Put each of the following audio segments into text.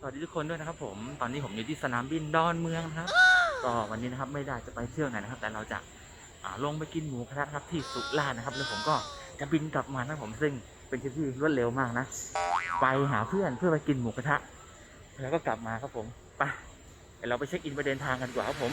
สวัสดีทุกคนด้วยนะครับ ผมตอนนี้ผมอยู่ที่สนามบินดอนเมืองนะครับก็วันนี้นะครับไม่ได้จะไปเที่ยวไหนนะครับ แต่เราจะอ่าลงไปกินหมูกระทะครับที่สุราษฎร์นะครับ แล้วผมก็จะบินกลับมานะครับผมซึ่งเป็นทริปที่รวดเร็วมากนะ ไปหาเพื่อนเพื่อไปกินหมูกระทะ แล้วก็กลับมาครับผมไปเดี๋ยวเราไปเช็คอินไปเดินทางกันดีกว่าครับผม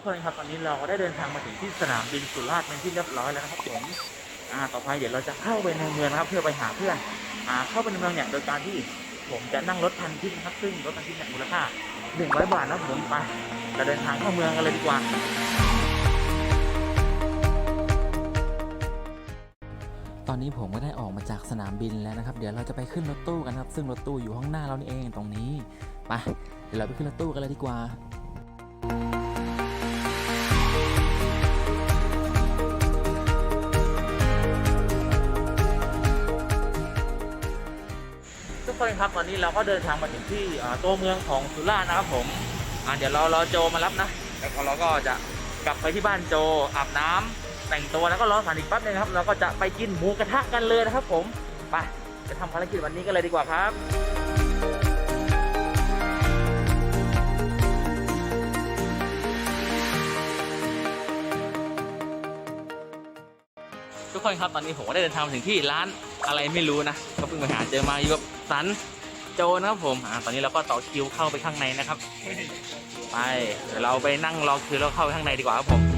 กคนครับตอนนี้เราก็ได้เดินทางมาถึงที่สนามบินสุราษฎร์เป็นที่เรียบร้อยแล้วนะครับผมอ่าต่อไปเดี๋ยวเราจะเข้าไปในเมืองนะครับ เพื่อไปหาเพื่อนอ่าเข้าไปในเมืองเนี่ยโดยการที่ผมจะนั่งรถพันทิปนะครับซึ่งรถพันทิปเนี่ยมูลค่า100บาทนะผมไปเราเดินทางเข้าเมืองกันเลยดีกว่าตอนนี้ผมก็ได้ออกมาจากสนามบินแล้วนะครับ เดี๋ยวเราจะไปขึ้นรถตู้กันครับ ซึ่งรถตู้อยู่ข้างหน้าเรานี่เองตรงนี้ ไป เดี๋ยวเราไปขึ้นรถตู้กันเลยดีกว่า ทุกคนครับตอนนี้เราก็เดินทางมาถึงที่ตัวเมืองของสุราษฎร์นะครับผมเดี๋ยวเรารอโจมารับนะแล้วเราก็จะกลับไปที่บ้านโจอาบน้ำแต่งตัวแล้วก็รอสานอีกแป๊บนึงครับเราก็จะไปกินหมูกระทะกันเลยนะครับผมไปจะทำภารกิจวันนี้กันเลยดีกว่าครับ ทุกคนครับตอนนี้ผมก็ได้เดินทางมาถึงที่ร้านอะไรไม่รู้นะก็เพิ่งไปหาเจอมาอยู่กับสันโจนะครับผมอ่าตอนนี้เราก็ต่อคิวเข้าไปข้างในนะครับ ไปเดี๋ยวเราไปนั่งรอคิวแล้วเข้าไปข้างในดีกว่าครับผม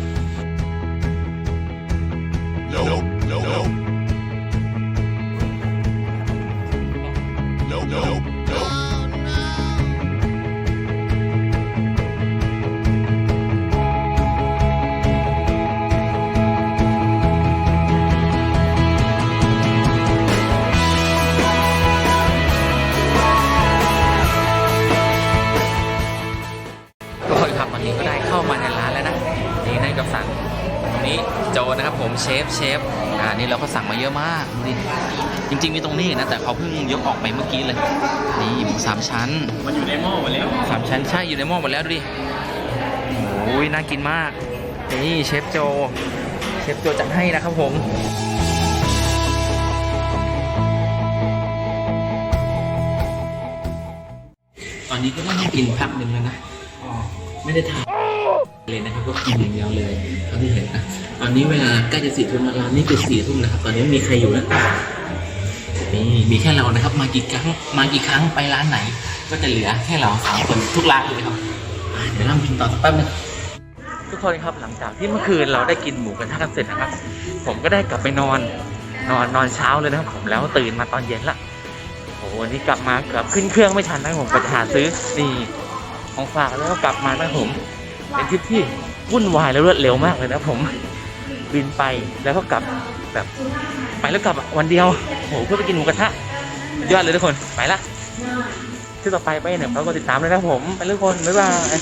นะครับผมเชฟเชฟอ่านี่เราก็สั่งมาเยอะมากดูดิจริง ๆ มีตรงนี้อีกนะแต่เขาเพิ่งยกออกไปเมื่อกี้เลย นี่หมูสามชั้นมันอยู่ในหม้อหมดแล้วสามชั้นใช่อยู่ในหม้อหมดแล้วดูดิโอ้ยน่ากินมาก นี่เชฟโจ เชฟโจจัดให้นะครับผมตอนนี้ก็ได้นั่งกินพักหนึ่งแล้วนะ ไม่ได้ทาน เลยนะครับก็กินอย่างเดียวเลยเท่าที่เห็นนะตอนนี้เวลาใกล้จะสี่ทุ่มแล้วร้านนี้คือสี่ทุ่มนะครับ ตอนนี้มีใครอยู่แล้วนี่มีแค่เรานะครับ มากี่ครั้งมากี่ครั้งไปร้านไหน ก็จะเหลือแค่เราสามคนทุกร้านเลยครับเดี๋ยวเรากินต่อสักแป๊บนึงทุกคนครับหลังจากที่เมื่อคืนเราได้กินหมูกระทะกันเสร็จนะครับ ผมก็ได้กลับไปนอน นอนนอนเช้าเลยนะครับผมแล้วตื่นมาตอนเย็นละโอ้โหนนี้กลับมาเกือบขึ้นเครื่องไม่ทันนะผมก็จะหาซื้อนี่ของฝากแล้วก็กลับมานะผม เป็นทริปที่วุ่นวายและรวดเร็วมากเลยนะผมบินไปแล้วก็กลับแบบไปแล้วกลับวันเดียวโอ้โหเพื่อไปกินหมูกระทะยอดเลยทุกคนไปละที่ต่อไปไปเนี่ยเขาก็ติดตามเลยนะผมไปทุกคนบ๊ายบาย